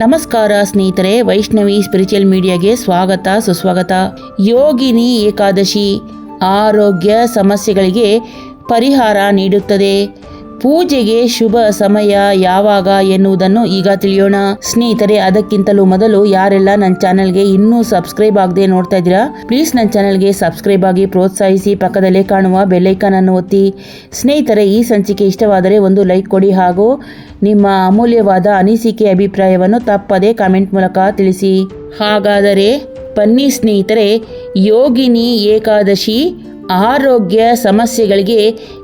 ನಮಸ್ಕಾರ ಸ್ನೇಹಿತರೆ ವೈಷ್ಣವಿ ಸ್ಪಿರಿಚುವಲ್ ಮೀಡಿಯಾಗೆ ಸ್ವಾಗತ ಸುಸ್ವಾಗತ. ಯೋಗಿನಿ ಏಕಾದಶಿ ಆರೋಗ್ಯ ಸಮಸ್ಯೆಗಳಿಗೆ ಪರಿಹಾರ ನೀಡುತ್ತದೆ. ಪೂಜೆಗೆ ಶುಭ ಸಮಯ ಯಾವಾಗ ಎನ್ನುವುದನ್ನು ಈಗ ತಿಳಿಯೋಣ. ಸ್ನೇಹಿತರೆ, ಅದಕ್ಕಿಂತಲೂ ಮೊದಲು ಯಾರೆಲ್ಲ ನನ್ನ ಚಾನೆಲ್ಗೆ ಇನ್ನೂ ಸಬ್ಸ್ಕ್ರೈಬ್ ಆಗದೆ ನೋಡ್ತಾ ಇದ್ದೀರಾ, ಪ್ಲೀಸ್ ನನ್ನ ಚಾನೆಲ್ಗೆ ಸಬ್ಸ್ಕ್ರೈಬ್ ಆಗಿ ಪ್ರೋತ್ಸಾಹಿಸಿ, ಪಕ್ಕದಲ್ಲೇ ಕಾಣುವ ಬೆಲ್ಲೈಕನ್ ಅನ್ನು ಒತ್ತಿ. ಸ್ನೇಹಿತರೆ, ಈ ಸಂಚಿಕೆ ಇಷ್ಟವಾದರೆ ಒಂದು ಲೈಕ್ ಕೊಡಿ ಹಾಗೂ ನಿಮ್ಮ ಅಮೂಲ್ಯವಾದ ಅನಿಸಿಕೆ ಅಭಿಪ್ರಾಯವನ್ನು ತಪ್ಪದೆ ಕಾಮೆಂಟ್ ಮೂಲಕ ತಿಳಿಸಿ. ಹಾಗಾದರೆ, ಬನ್ನಿ ಸ್ನೇಹಿತರೆ, ಯೋಗಿನಿ ಏಕಾದಶಿ ಆರೋಗ್ಯ ಸಮಸ್ಯೆಗಳಿಗೆ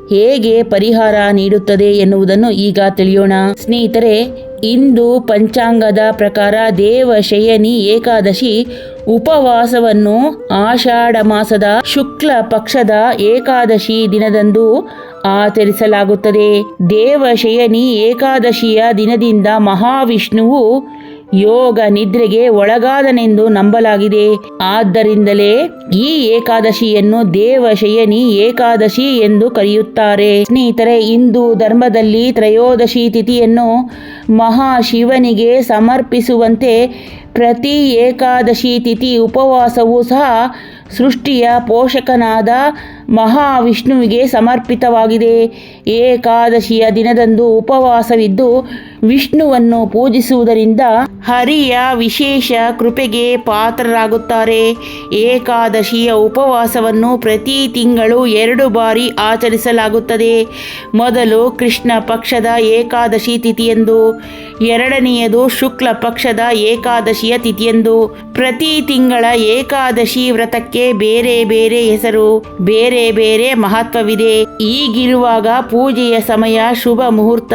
ಹೇಗೆ ಪರಿಹಾರ ನೀಡುತ್ತದೆ ಎನ್ನುವುದನ್ನು ಈಗ ತಿಳಿಯೋಣ. ಸ್ನೇಹಿತರೆ, ಇಂದು ಪಂಚಾಂಗದ ಪ್ರಕಾರ ದೇವಶಯನಿ ಏಕಾದಶಿ ಉಪವಾಸವನ್ನು ಆಷಾಢ ಮಾಸದ ಶುಕ್ಲ ಪಕ್ಷದ ಏಕಾದಶಿ ದಿನದಂದು ಆಚರಿಸಲಾಗುತ್ತದೆ. ದೇವಶಯನಿ ಏಕಾದಶಿಯ ದಿನದಿಂದ ಮಹಾವಿಷ್ಣುವು ಯೋಗ ನಿದ್ರೆಗೆ ಒಳಗಾದನೆಂದು ನಂಬಲಾಗಿದೆ. ಆದ್ದರಿಂದಲೇ ಈ ಏಕಾದಶಿಯನ್ನು ದೇವಶಯನಿ ಏಕಾದಶಿ ಎಂದು ಕರೆಯುತ್ತಾರೆ. ಸ್ನೇಹಿತರೆ ಹಿಂದೂ ಧರ್ಮದಲ್ಲಿ ತ್ರಯೋದಶಿ ತಿಥಿಯನ್ನು ಮಹಾಶಿವನಿಗೆ ಸಮರ್ಪಿಸುವಂತೆ ಪ್ರತಿ ಏಕಾದಶಿ ತಿಥಿ ಉಪವಾಸವೂ ಸಹ ಸೃಷ್ಟಿಯ ಪೋಷಕನಾದ ಮಹಾವಿಷ್ಣುವಿಗೆ ಸಮರ್ಪಿತವಾಗಿದೆ. ಏಕಾದಶಿಯ ದಿನದಂದು ಉಪವಾಸವಿದ್ದು ವಿಷ್ಣುವನ್ನು ಪೂಜಿಸುವುದರಿಂದ ಹರಿಯ ವಿಶೇಷ ಕೃಪೆಗೆ ಪಾತ್ರರಾಗುತ್ತಾರೆ. ಏಕಾದಶಿಯ ಉಪವಾಸವನ್ನು ಪ್ರತಿ ತಿಂಗಳು ಎರಡು ಬಾರಿ ಆಚರಿಸಲಾಗುತ್ತದೆ. ಮೊದಲು ಕೃಷ್ಣ ಪಕ್ಷದ ಏಕಾದಶಿ ತಿಥಿಯೆಂದು, ಎರಡನೆಯದು ಶುಕ್ಲ ಪಕ್ಷದ ಏಕಾದಶಿಯ ತಿಥಿಯೆಂದು. ಪ್ರತಿ ತಿಂಗಳ ಏಕಾದಶಿ ವ್ರತಕ್ಕೆ ಬೇರೆ ಬೇರೆ ಹೆಸರು, ಬೇರೆ ಬೇರೆ ಬೇರೆ ಮಹತ್ವವಿದೆ. ಈಗಿರುವಾಗ ಪೂಜೆಯ ಸಮಯ, ಶುಭ ಮುಹೂರ್ತ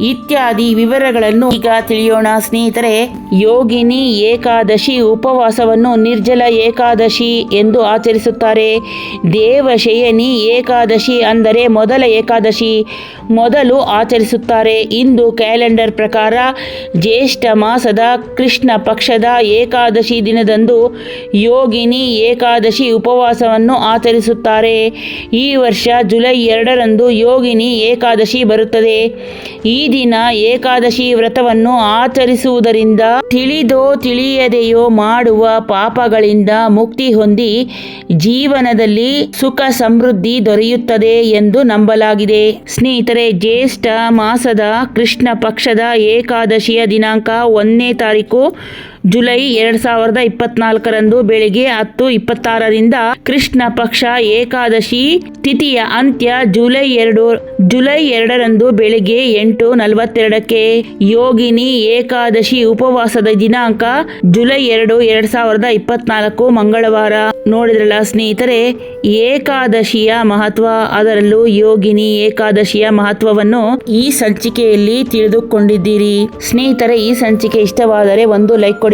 ಇತ್ಯಾದಿ ವಿವರಗಳನ್ನು ಈಗ ತಿಳಿಯೋಣ ಸ್ನೇಹಿತರೆ. ಯೋಗಿನಿ ಏಕಾದಶಿ ಉಪವಾಸವನ್ನು ನಿರ್ಜಲ ಏಕಾದಶಿ ಎಂದು ಆಚರಿಸುತ್ತಾರೆ. ದೇವಶಯನಿ ಏಕಾದಶಿ ಅಂದರೆ ಮೊದಲ ಏಕಾದಶಿ ಮೊದಲು ಆಚರಿಸುತ್ತಾರೆ. ಇಂದು ಕ್ಯಾಲೆಂಡರ್ ಪ್ರಕಾರ ಜ್ಯೇಷ್ಠ ಮಾಸದ ಕೃಷ್ಣ ಪಕ್ಷದ ಏಕಾದಶಿ ದಿನದಂದು ಯೋಗಿನಿ ಏಕಾದಶಿ ಉಪವಾಸವನ್ನು ಆಚರಿಸುತ್ತಾರೆ. ಈ ವರ್ಷ ಜುಲೈ ಎರಡರಂದು ಯೋಗಿನಿ ಏಕಾದಶಿ ಬರುತ್ತದೆ. ಈ ದಿನ ಏಕಾದಶಿ ವ್ರತವನ್ನು ಆಚರಿಸುವುದರಿಂದ ತಿಳಿದೋ ತಿಳಿಯದೆಯೋ ಮಾಡುವ ಪಾಪಗಳಿಂದ ಮುಕ್ತಿ ಹೊಂದಿ ಜೀವನದಲ್ಲಿ ಸುಖ ಸಮೃದ್ಧಿ ದೊರೆಯುತ್ತದೆ ಎಂದು ನಂಬಲಾಗಿದೆ. ಸ್ನೇಹಿತರೆ, ಜ್ಯೇಷ್ಠ ಮಾಸದ ಕೃಷ್ಣ ಪಕ್ಷದ ಏಕಾದಶಿಯ ದಿನಾಂಕ ಒಂದನೇ ತಾರೀಕು ಜುಲೈ ಎರಡ್ ಸಾವಿರದ ಇಪ್ಪತ್ನಾಲ್ಕರಂದು ಬೆಳಿಗ್ಗೆ ಹತ್ತು ಇಪ್ಪತ್ತಾರರಿಂದ ಕೃಷ್ಣ ಪಕ್ಷ ಏಕಾದಶಿ ತಿಥಿಯ ಅಂತ್ಯ ಜುಲೈ ಎರಡು, ಜುಲೈ ಎರಡರಂದು ಬೆಳಿಗ್ಗೆ ಎಂಟು ನಲವತ್ತೆರಡಕ್ಕೆ. ಯೋಗಿನಿ ಏಕಾದಶಿ ಉಪವಾಸದ ದಿನಾಂಕ ಜುಲೈ ಎರಡು, ಎರಡ್ ಸಾವಿರದ ಇಪ್ಪತ್ನಾಲ್ಕು ಮಂಗಳವಾರ. ನೋಡಿದ್ರಲ್ಲ ಸ್ನೇಹಿತರೆ, ಏಕಾದಶಿಯ ಮಹತ್ವ, ಅದರಲ್ಲೂ ಯೋಗಿನಿ ಏಕಾದಶಿಯ ಮಹತ್ವವನ್ನು ಈ ಸಂಚಿಕೆಯಲ್ಲಿ ತಿಳಿದುಕೊಂಡಿದ್ದೀರಿ. ಸ್ನೇಹಿತರೆ, ಈ ಸಂಚಿಕೆ ಇಷ್ಟವಾದರೆ ಒಂದು ಲೈಕ್ ಕೊಡಿ.